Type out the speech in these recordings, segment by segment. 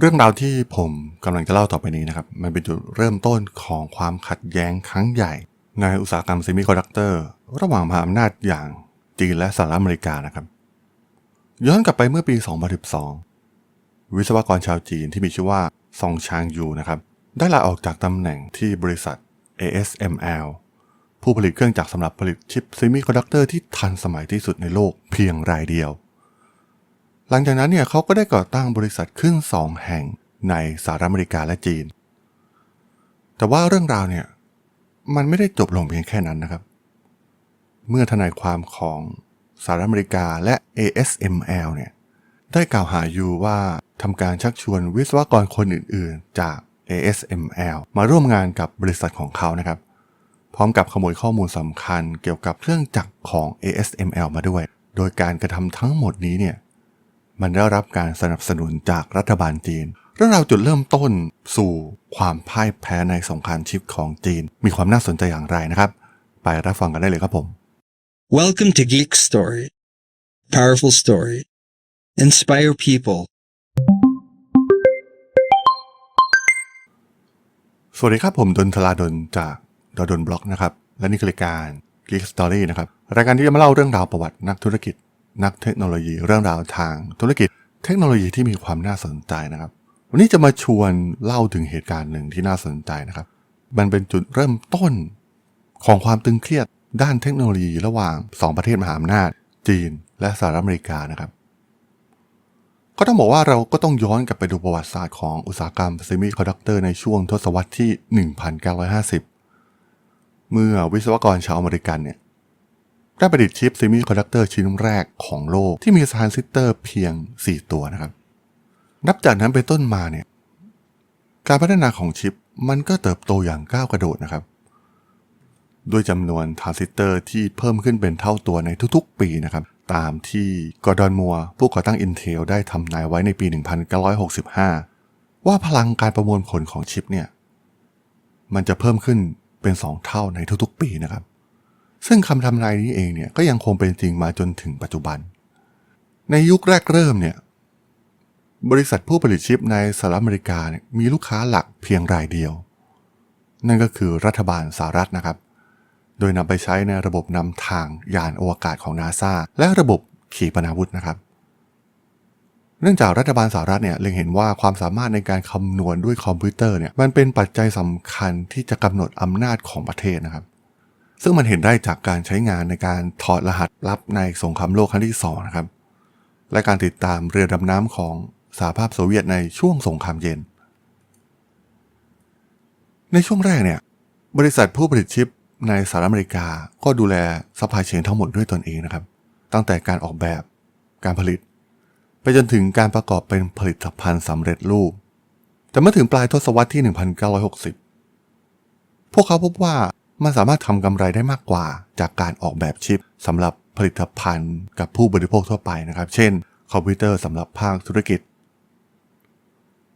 เรื่องราวที่ผมกำลังจะเล่าต่อไปนี้นะครับ มันเป็นจุดเริ่มต้นของความขัดแย้งครั้งใหญ่ ในอุตสาหกรรมเซมิคอนดักเตอร์ระหว่างมหาอำนาจอย่างจีนและสหรัฐอเมริกานะครับ ย้อนกลับไปเมื่อปี 2012 วิศวกรชาวจีนที่มีชื่อว่าซองชางยูนะครับ ได้ลาออกจากตำแหน่งที่บริษัท ASML ผู้ผลิตเครื่องจักรสำหรับผลิตชิปเซมิคอนดักเตอร์ที่ทันสมัยที่สุดในโลกเพียงรายเดียว หลังจากนั้นเนี่ยเขาก็ได้ก่อตั้งบริษัทขึ้นสองแห่งในสหรัฐอเมริกาและจีน แต่ว่าเรื่องราวเนี่ยมันไม่ได้จบลงเพียงแค่นั้นนะครับ เมื่อทนายความของสหรัฐอเมริกาและ ASML เนี่ยได้กล่าวหายูว่าทำการชักชวนวิศวกรคนอื่นๆ จาก ASML มาร่วมงานกับบริษัทของเขานะครับ พร้อมกับขโมยข้อมูลสำคัญเกี่ยวกับเครื่องจักรของ ASML มาด้วย โดยการกระทำทั้งหมดนี้เนี่ย มันได้รับการสนับสนุนจากรัฐบาลจีน เรื่องราวจุดเริ่มต้นสู่ความพ่ายแพ้ในสงครามชิปของจีน มีความน่าสนใจอย่างไรนะครับ ไปรับฟังกันได้เลยครับผม Welcome to Geek Story. Powerful story. Inspire people. สวัสดีครับผมดนทลาดนจากดดนบล็อกนะครับ และนี่คือรายการ Geek Story นะครับ รายการที่จะมาเล่าเรื่องราวประวัตินักธุรกิจ นักเทคโนโลยีเรื่องราวทางธุรกิจเทคโนโลยีที่มีความน่าสนใจนะครับ วันนี้จะมาชวนเล่าถึงเหตุการณ์หนึ่งที่น่าสนใจนะครับ มันเป็นจุดเริ่มต้นของความตึงเครียดด้านเทคโนโลยีระหว่าง 2 ประเทศมหาอำนาจ จีน และสหรัฐอเมริกานะครับ ก็ต้องบอกว่าเราก็ต้องย้อนกลับไปดูประวัติศาสตร์ของอุตสาหกรรมเซมิคอนดักเตอร์ในช่วงทศวรรษที่ 1950 เมื่อวิศวกรชาวอเมริกันเนี่ย ได้ประดิษฐ์ชิปเซมิคอนดักเตอร์ชิ้นแรกของโลกที่มีทรานซิสเตอร์เพียง 4 ตัวนะครับ นับจากนั้นเป็นต้นมาเนี่ย การพัฒนาของชิปมันก็เติบโตอย่างก้าวกระโดดนะครับ ด้วยจำนวนทรานซิสเตอร์ที่เพิ่มขึ้นเป็นเท่าตัวในทุกๆ ปีนะครับ ตามที่กอร์ดอนมัวผู้ก่อตั้ง Intel ได้ทำนายไว้ในปี 1965 ว่าพลังการประมวลผลของชิปเนี่ย มันจะเพิ่มขึ้นเป็น 2 เท่าในทุกๆ ปีนะครับ ซึ่งคำทำนายนี้เองเนี่ยก็ยังคงเป็นจริงมาจนถึงปัจจุบัน ในยุคแรกเริ่มเนี่ยบริษัทผู้ผลิตชิปในสหรัฐอเมริกาเนี่ยมีลูกค้าหลักเพียงรายเดียว นั่นก็คือรัฐบาลสหรัฐนะครับ โดยนำไปใช้ในระบบนำทางยานอวกาศของนาซาและระบบขีปนาวุธนะครับ เนื่องจากรัฐบาลสหรัฐเนี่ยเล็งเห็นว่าความสามารถในการคำนวณด้วยคอมพิวเตอร์เนี่ยมันเป็นปัจจัยสำคัญที่จะกำหนดอำนาจของประเทศนะครับ ซึ่งมันเห็นได้จากการใช้งานในการถอดรหัสลับในสงครามโลกครั้งที่สองนะครับ และการติดตามเรือดำน้ำของสหภาพโซเวียตในช่วงสงครามเย็น ในช่วงแรกเนี่ย บริษัทผู้ผลิตชิปในสหรัฐอเมริกาก็ดูแลซัพพลายเชนทั้งหมดด้วยตนเองนะครับ ตั้งแต่การออกแบบการผลิต ไปจนถึงการประกอบเป็นผลิตภัณฑ์สำเร็จรูป แต่เมื่อถึงปลายทศวรรษที่ 1960 พวกเขาพบว่า มันสามารถทำกำไรได้มากกว่า จากการออกแบบชิปสำหรับผลิตภัณฑ์กับผู้บริโภคทั่วไปนะครับ เช่น คอมพิวเตอร์สำหรับภาคธุรกิจ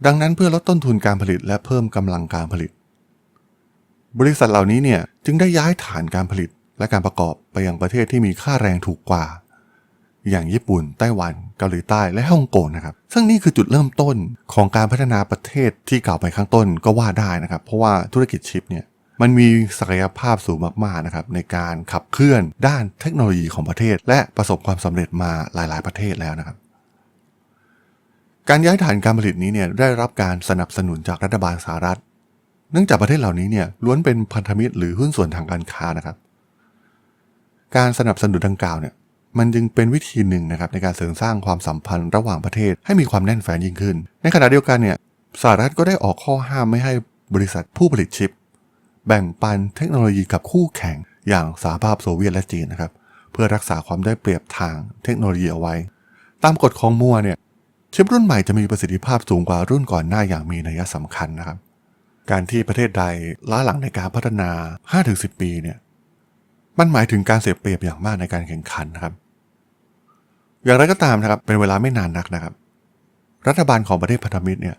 ดังนั้นเพื่อลดต้นทุนการผลิตและเพิ่มกำลังการผลิต บริษัทเหล่านี้เนี่ยจึงได้ย้ายฐานการผลิตและการประกอบไปยังประเทศที่มีค่าแรงถูกกว่า อย่างญี่ปุ่น ไต้หวัน เกาหลีใต้และฮ่องกงนะครับ ซึ่งนี่คือจุดเริ่มต้นของการพัฒนาประเทศที่กล่าวไปข้างต้นก็ว่าได้นะครับ เพราะว่าธุรกิจชิปเนี่ย มันมีศักยภาพสูงมากๆนะครับในการขับเคลื่อนด้านเทคโนโลยีของประเทศ และประสบความสำเร็จมาหลาย ๆ ประเทศแล้วนะครับ การย้ายฐานการผลิตนี้เนี่ยได้รับการสนับสนุนจากรัฐบาลสหรัฐ เนื่องจากประเทศเหล่านี้เนี่ยล้วนเป็นพันธมิตรหรือหุ้นส่วนทางการค้านะครับ การสนับสนุนดังกล่าวเนี่ยมันจึงเป็นวิธีหนึ่งนะครับในการเสริมสร้างความสัมพันธ์ระหว่างประเทศให้มีความแน่นแฟ้นยิ่งขึ้น ในขณะเดียวกันเนี่ยสหรัฐก็ได้ออกข้อห้ามไม่ให้บริษัทผู้ผลิตชิป แบ่งปันเทคโนโลยีกับคู่แข่งอย่างสหภาพโซเวียตและจีนนะครับ เพื่อรักษาความได้เปรียบทางเทคโนโลยีเอาไว้ ตามกฎของมัวเนี่ยชิปรุ่นใหม่จะมีประสิทธิภาพสูงกว่ารุ่นก่อนหน้าอย่างมีนัยสำคัญนะครับ การที่ประเทศใดล้าหลังในการพัฒนา 5-10 ปีเนี่ยมันหมายถึงการเสียเปรียบอย่างมากในการแข่งขันนะครับ อย่างไรก็ตามนะครับเป็นเวลาไม่นานนักนะครับ รัฐบาลของประเทศพันธมิตรเนี่ย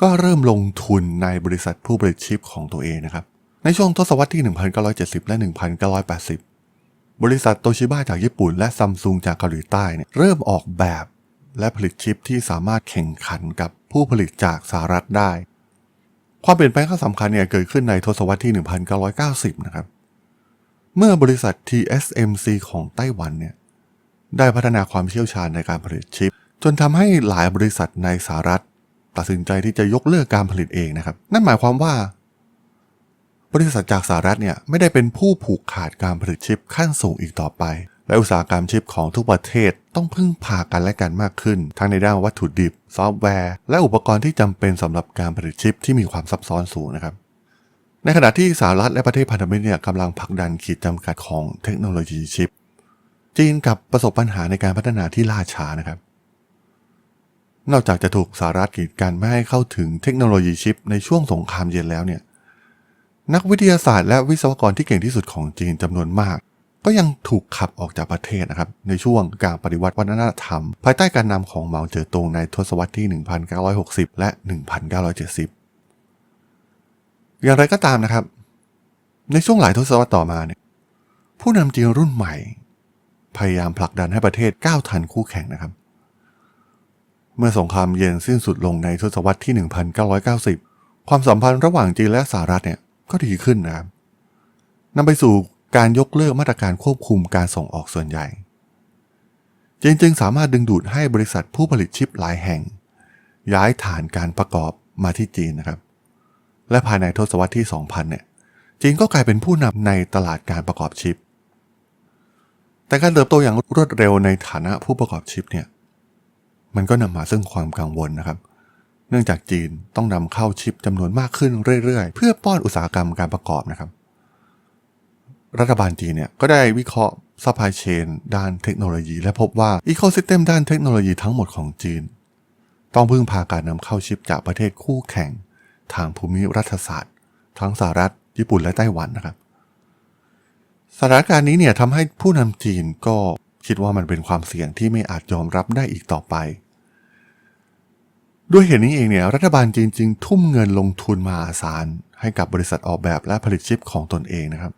ก็เริ่มลงทุนในบริษัทผู้ผลิตชิปของตัวเองนะครับ ในช่วงทศวรรษที่ 1970 และ 1980 บริษัทโตชิบะจากญี่ปุ่นและซัมซุงจากเกาหลีใต้เนี่ยเริ่มออกแบบ และผลิตชิปที่สามารถแข่งขันกับบผู้ผลิตจากสหรัฐได้ ความเปลี่ยนแปลงครั้งสำคัญเนี่ยเกิดขึ้นในทศวรรษที่ 1990 นะครับ เมื่อบริษัท TSMC ของไต้หวันเนี่ยได้พัฒนาความเชี่ยวชาญในการผลิตชิป จนทำให้หลายบริษัทในสหรัฐ ตัดสินใจที่จะยกเลิกการผลิตเองนะครับ นั่นหมายความว่า บริษัทจากสหรัฐเนี่ยไม่ได้เป็นผู้ผูกขาดการผลิตชิปขั้นสูงอีกต่อไป และอุตสาหกรรมชิปของทุกประเทศต้องพึ่งพากันและกันมากขึ้น ทั้งในด้านวัตถุดิบ ซอฟต์แวร์ และอุปกรณ์ที่จำเป็นสำหรับการผลิตชิปที่มีความซับซ้อนสูงนะครับ ในขณะที่สหรัฐและประเทศพันธมิตรเนี่ยกำลังผลักดันขีดจำกัดของเทคโนโลยีชิป จีนกับประสบปัญหาในการพัฒนาที่ล่าช้านะครับ นอกจากจะถูกสหรัฐกีดกันไม่ให้เข้าถึงเทคโนโลยีชิปในช่วงสงครามเย็นแล้วเนี่ย นักวิทยาศาสตร์และวิศวกรที่เก่งที่สุดของจีนจำนวนมาก ก็ยังถูกขับออกจากประเทศนะครับ ในช่วงการปฏิวัติวัฒนธรรม ภายใต้การนำของเหมาเจ๋อตงในทศวรรษที่ 1960 และ 1970 อย่างไรก็ตามนะครับ ในช่วงหลายทศวรรษต่อมาเนี่ยผู้นำจีนรุ่นใหม่ พยายามผลักดันให้ประเทศก้าวทันคู่แข่งนะครับ เมื่อสงครามเย็นสิ้นสุดลงในทศวรรษที่ 1990 ความสัมพันธ์ระหว่างจีนและสหรัฐเนี่ยก็ดีขึ้นนะครับนำไปสู่การยกเลิกมาตรการควบคุมการส่งออกส่วนใหญ่จีนจึงสามารถดึงดูดให้บริษัทผู้ผลิตชิปหลายแห่ง ย้ายฐานการประกอบมาที่จีนนะครับ และภายในทศวรรษที่ 2000 เนี่ยจีนก็กลายเป็นผู้นำในตลาดการประกอบชิป แต่การเติบโตอย่างรวดเร็วในฐานะผู้ประกอบชิปเนี่ย มันก็นำมาซึ่งความกังวลนะครับ เนื่องจากจีนต้องนำเข้าชิปจำนวนมากขึ้นเรื่อยๆ เพื่อป้อนอุตสาหกรรมการประกอบนะครับ รัฐบาลจีนเนี่ยก็ได้วิเคราะห์ซัพพลายเชนด้านเทคโนโลยี และพบว่าอีโคซิสเต็มด้านเทคโนโลยีทั้งหมดของจีน ต้องพึ่งพาการนำเข้าชิปจากประเทศคู่แข่ง ทางภูมิรัฐศาสตร์ ทั้งสหรัฐ ญี่ปุ่นและไต้หวันนะครับสถานการณ์นี้เนี่ยทำให้ผู้นำจีนก็คิดว่ามันเป็นความเสี่ยงที่ไม่อาจยอมรับได้อีกต่อไป ด้วยเหตุนี้เองเนี่ยรัฐบาลจีนจึงทุ่มเงินลงทุนมหาศาลให้กับบริษัทออกแบบและผลิตชิปของตนเองนะครับ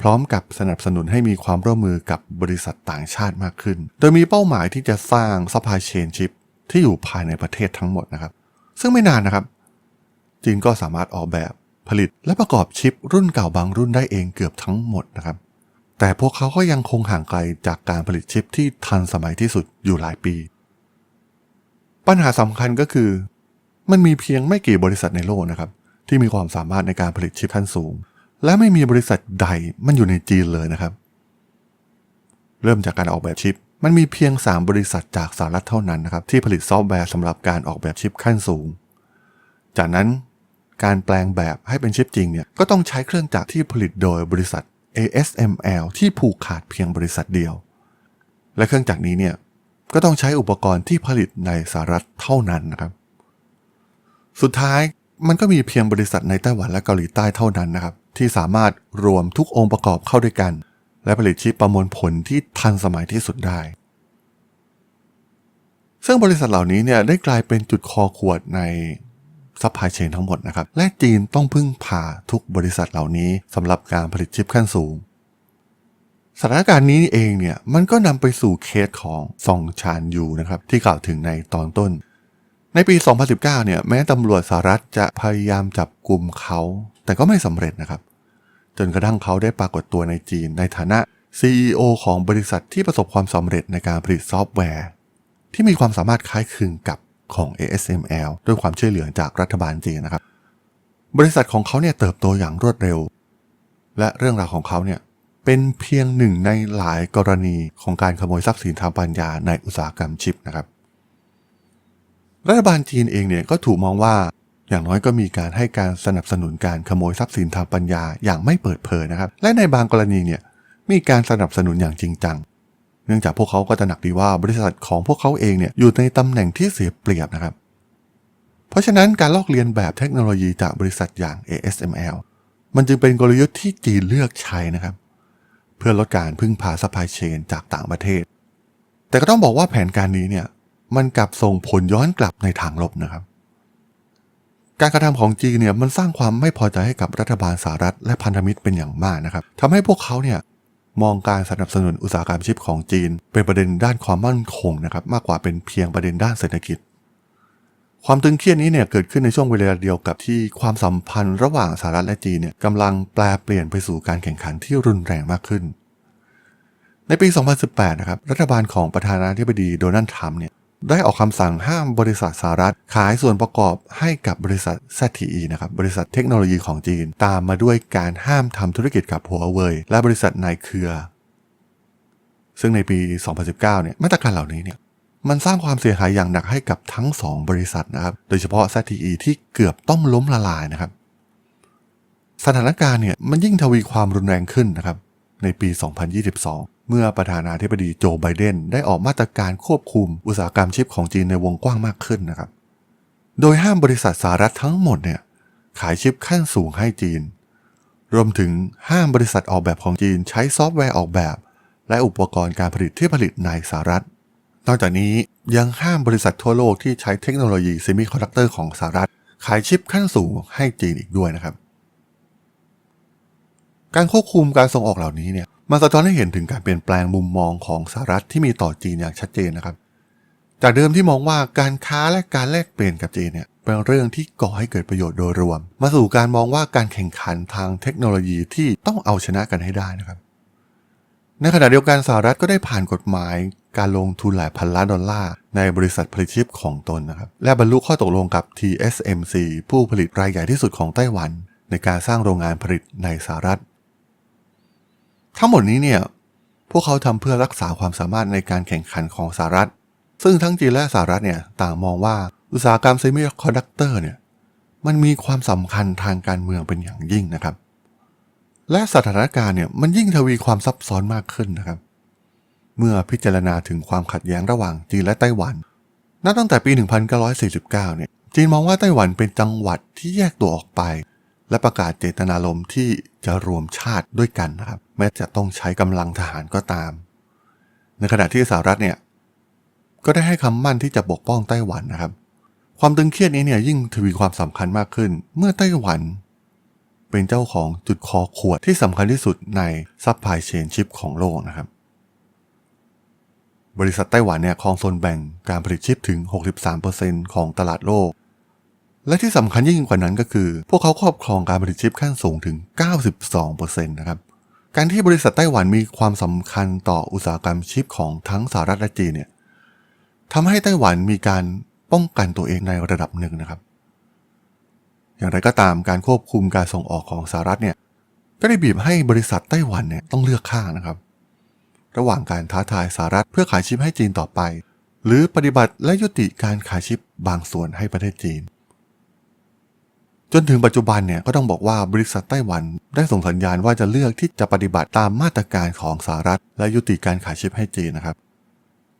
พร้อมกับสนับสนุนให้มีความร่วมมือกับบริษัทต่างชาติมากขึ้น โดยมีเป้าหมายที่จะสร้างซัพพลายเชนชิปที่อยู่ภายในประเทศทั้งหมดนะครับ ซึ่งไม่นานนะครับ จีนก็สามารถออกแบบผลิตและประกอบชิปรุ่นเก่าบางรุ่นได้เองเกือบทั้งหมดนะครับ แต่พวกเขาก็ยังคงห่างไกลจากการผลิตชิปที่ทันสมัยที่สุดอยู่หลายปี ปัญหาสำคัญก็คือ มันมีเพียงไม่กี่บริษัทในโลกนะครับ ที่มีความสามารถในการผลิตชิปขั้นสูง และไม่มีบริษัทใดมันอยู่ในจีนเลยนะครับ เริ่มจากการออกแบบชิป มันมีเพียง 3 บริษัทจากสหรัฐเท่านั้นนะครับ ที่ผลิตซอฟต์แวร์สำหรับการออกแบบชิปขั้นสูง จากนั้นการแปลงแบบให้เป็นชิปจริงเนี่ยก็ต้องใช้เครื่องจักรที่ผลิตโดยบริษัท ASML ที่ผูกขาดเพียงบริษัทเดียว และเครื่องจักรนี้เนี่ย ก็ต้องใช้อุปกรณ์ที่ผลิตในสหรัฐเท่านั้นนะครับ สุดท้ายมันก็มีเพียงบริษัทในไต้หวันและเกาหลีใต้เท่านั้นนะครับ ที่สามารถรวมทุกองค์ประกอบเข้าด้วยกัน และผลิตชิปประมวลผลที่ทันสมัยที่สุดได้ ซึ่งบริษัทเหล่านี้เนี่ยได้กลายเป็นจุดคอขวดในซัพพลายเชนทั้งหมดนะครับ และจีนต้องพึ่งพาทุกบริษัทเหล่านี้สำหรับการผลิตชิปขั้นสูง สถานการณ์นี้เองเนี่ยมันก็นำไปสู่เคสของซองชานยูนะครับที่กล่าวถึงในตอนต้น ในปี 2019 เนี่ยแม้ตำรวจสหรัฐจะพยายามจับกลุ่มเขา แต่ก็ไม่สำเร็จนะครับ จนกระทั่งเขาได้ปรากฏตัวในจีนในฐานะ CEO ของบริษัทที่ประสบความสำเร็จในการผลิตซอฟต์แวร์ ที่มีความสามารถคล้ายคลึงกับของ ASML ด้วยความช่วยเหลือจากรัฐบาลจีนนะครับ บริษัทของเขาเนี่ยเติบโตอย่างรวดเร็ว และเรื่องราวของเขาเนี่ย เป็นเพียงหนึ่งในหลายกรณีของการขโมยทรัพย์สินทางปัญญาในอุตสาหกรรมชิปนะครับ รัฐบาลจีนเองเนี่ยก็ถูกมองว่าอย่างน้อยก็มีการให้การสนับสนุนการขโมยทรัพย์สินทางปัญญาอย่างไม่เปิดเผยนะครับ และในบางกรณีเนี่ยมีการสนับสนุนอย่างจริงจัง เนื่องจากพวกเขาก็ตระหนักดีว่าบริษัทของพวกเขาเองเนี่ยอยู่ในตำแหน่งที่เสียเปรียบนะครับ เพราะฉะนั้นการลอกเลียนแบบเทคโนโลยีจากบริษัทอย่าง ASML มันจึงเป็นกลยุทธ์ที่จีนเลือกใช้นะครับเเพื่อลดการพึ่งพาซัพพลายเชนจากต่างประเทศ แต่ก็ต้องบอกว่าแผนการนี้เนี่ยมันกลับส่งผลย้อนกลับในทางลบนะครับ การกระทำของจีนเนี่ยมันสร้างความไม่พอใจให้กับรัฐบาลสหรัฐและพันธมิตรเป็นอย่างมากนะครับทำให้พวกเขาเนี่ยมองการสนับสนุนอุตสาหกรรมชิปของจีน เป็นประเด็นด้านความมั่นคงนะครับมากกว่าเป็นเพียงประเด็นด้านเศรษฐกิจ ความตึงเครียดนี้เนี่ยเกิดขึ้นในช่วงเวลาเดียวกับที่ความสัมพันธ์ระหว่างสหรัฐและจีนเนี่ยกำลังแปลเปลี่ยนไปสู่การแข่งขันที่รุนแรงมากขึ้น ในปี 2018 นะครับ รัฐบาลของประธานาธิบดีโดนัลด์ทรัมป์เนี่ยได้ออกคำสั่งห้ามบริษัทสหรัฐ ขายส่วนประกอบให้กับบริษัท ZTE นะครับบริษัทเทคโนโลยีของจีน ตามมาด้วยการห้ามทำธุรกิจกับหัวเว่ยและบริษัทนายเครือ ซึ่งในปี 2019 เนี่ยมาตรการเหล่านี้เนี่ย มันสร้างความเสียหายอย่างหนักให้กับทั้ง 2 บริษัทนะครับ โดยเฉพาะ ZTE ที่เกือบต้องล้มละลายนะครับ สถานการณ์เนี่ยมันยิ่งทวีความรุนแรงขึ้นนะครับ ในปี 2022 เมื่อประธานาธิบดีโจไบเดนได้ออกมาตรการควบคุมอุตสาหกรรมชิปของจีนในวงกว้างมากขึ้นนะครับ โดยห้ามบริษัทสหรัฐทั้งหมดเนี่ยขายชิปขั้นสูงให้จีน รวมถึงห้ามบริษัทออกแบบของจีนใช้ซอฟต์แวร์ออกแบบ และอุปกรณ์การผลิตที่ผลิตในสหรัฐ นอกจากนี้ยังห้ามบริษัททั่วโลกที่ใช้เทคโนโลยีเซมิคอนดักเตอร์ของสหรัฐ ขายชิปขั้นสูงให้จีนอีกด้วยนะครับ การควบคุมการส่งออกเหล่านี้เนี่ยมันสะท้อนให้เห็นถึงการเปลี่ยนแปลงมุมมองของสหรัฐที่มีต่อจีนอย่างชัดเจนนะครับ จากเดิมที่มองว่าการค้าและการแลกเปลี่ยนกับจีนเนี่ยเป็นเรื่องที่ก่อให้เกิดประโยชน์โดยรวม มาสู่การมองว่าการแข่งขันทางเทคโนโลยีที่ต้องเอาชนะกันให้ได้นะครับ ในขณะเดียวกันสหรัฐก็ได้ผ่านกฎหมายการลงทุนหลายพันล้านดอลลาร์ ในบริษัทผลิตชิปของตนนะครับ และบรรลุข้อตกลงกับ TSMC ผู้ผลิตรายใหญ่ที่สุดของไต้หวัน ในการสร้างโรงงานผลิตในสหรัฐ ทั้งหมดนี้เนี่ย พวกเขาทำเพื่อรักษาความสามารถในการแข่งขันของสหรัฐ ซึ่งทั้งจีนและสหรัฐเนี่ยต่างมองว่าอุตสาหกรรมเซมิคอนดักเตอร์เนี่ยมันมีความสำคัญทางการเมืองเป็นอย่างยิ่งนะครับ และสถานการณ์เนี่ยมันยิ่งทวีความซับซ้อนมากขึ้นนะครับ เมื่อพิจารณาถึงความขัดแย้งระหว่างจีนและไต้หวัน นับตั้งแต่ปี 1949 เนี่ย จีนมองว่าไต้หวันเป็นจังหวัดที่แยกตัวออกไป และประกาศเจตนารมณ์ที่จะรวมชาติด้วยกันนะครับ แม้จะต้องใช้กำลังทหารก็ตาม ในขณะที่สหรัฐเนี่ยก็ได้ให้คำมั่นที่จะปกป้องไต้หวันนะครับ ความตึงเครียดนี้เนี่ยยิ่งทวีความสำคัญมากขึ้น เมื่อไต้หวัน เป็นเจ้าของจุดคอขวดที่สำคัญที่สุดในซัพพลายเชนชิปของโลกนะครับ บริษัทไต้หวันเนี่ยครองโซนแบ่งการผลิตชิปถึง 63%ของตลาดโลก และที่สำคัญยิ่งกว่านั้นก็คือ พวกเขาครอบครองการผลิตชิปขั้นสูงถึง 92%นะครับการที่บริษัทไต้หวันมีความสำคัญต่ออุตสาหกรรมชิปของทั้งสหรัฐและจีนเนี่ยทำให้ไต้หวันมีการป้องกันตัวเองในระดับหนึ่งนะครับ อย่างไรก็ตามการควบคุมการส่งออกของสหรัฐเนี่ยก็ได้บีบให้บริษัทไต้หวันเนี่ยต้องเลือกข้างนะครับ ระหว่างการท้าทายสหรัฐเพื่อขายชิปให้จีนต่อไป หรือปฏิบัติและยุติการขายชิปบางส่วนให้ประเทศจีน จนถึงปัจจุบันเนี่ยก็ต้องบอกว่าบริษัทไต้หวันได้ส่งสัญญาณว่าจะเลือกที่จะปฏิบัติตามมาตรการของสหรัฐ และยุติการขายชิปให้จีนนะครับ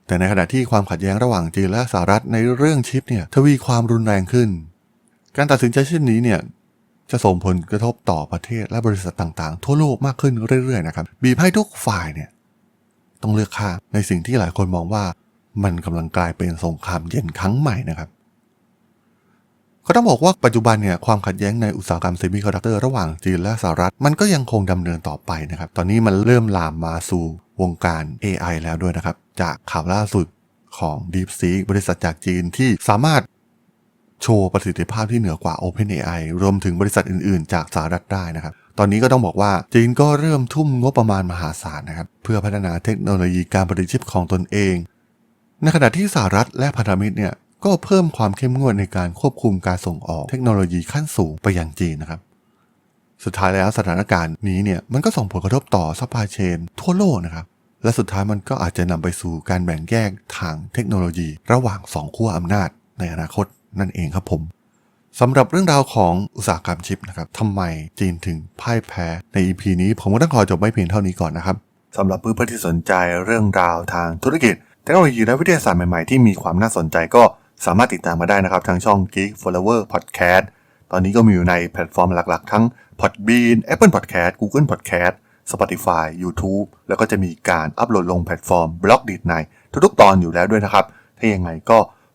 แต่ในขณะที่ความขัดแย้งระหว่างจีนและสหรัฐในเรื่องชิปเนี่ยทวีความรุนแรงขึ้น การตัดสินใจเช่นนี้เนี่ยจะส่งผลกระทบต่อประเทศและบริษัทต่างๆ ทั่วโลกมากขึ้นเรื่อยๆนะครับบีบให้ทุกฝ่ายเนี่ยต้องเลือกข้างในสิ่งที่หลายคนมองว่ามันกำลังกลายเป็นสงครามเย็นครั้งใหม่นะครับก็ต้องบอกว่าปัจจุบันเนี่ยความขัดแย้งในอุตสาหกรรมเซมิคอนดักเตอร์ระหว่างจีนและสหรัฐ มันก็ยังคงดำเนินต่อไปนะครับ ตอนนี้มันเริ่มลามมาสู่วงการ AI แล้วด้วยนะครับ จากข่าวล่าสุดของ DeepSeek บริษัทจากจีนที่สามารถ โชว์ประสิทธิภาพที่เหนือกว่า OpenAI รวมถึงบริษัทอื่นๆ จากสหรัฐได้นะครับ ตอนนี้ก็ต้องบอกว่าจีนก็เริ่มทุ่มงบประมาณมหาศาลนะครับ เพื่อพัฒนาเทคโนโลยีการผลิตชิปของตนเอง ในขณะที่สหรัฐและพันธมิตรเนี่ยก็เพิ่มความเข้มงวดในการควบคุมการส่งออกเทคโนโลยีขั้นสูงไปยังจีนนะครับ สุดท้ายแล้วสถานการณ์นี้เนี่ยมันก็ส่งผลกระทบต่อซัพพลายเชนทั่วโลกนะครับ และสุดท้ายมันก็อาจจะนำไปสู่การแบ่งแยกทางเทคโนโลยี ระหว่างสองขั้วอำนาจในอนาคต นั่นเองครับผมสำหรับเรื่องราวของอุตสาหกรรมชิปนะครับทำไมจีนถึงพ่ายแพ้ใน EP นี้ผมก็ต้องขอจบไว้เพียงเท่านี้ก่อนนะครับสำหรับเพื่อนๆที่สนใจเรื่องราวทางธุรกิจเทคโนโลยีและวิทยาศาสตร์ใหม่ๆที่มีความน่าสนใจก็สามารถติดตามมาได้นะครับทางช่อง Geek Flower Podcast ตอนนี้ก็มีอยู่ในแพลตฟอร์มหลักๆ ทั้ง Podbean Apple Podcast Google Podcast Spotify YouTube แล้วก็จะมีการอัปโหลดลงแพลตฟอร์มบล็อกดีดในทุกๆตอนอยู่แล้วด้วยนะครับ ถ้ายังไงก็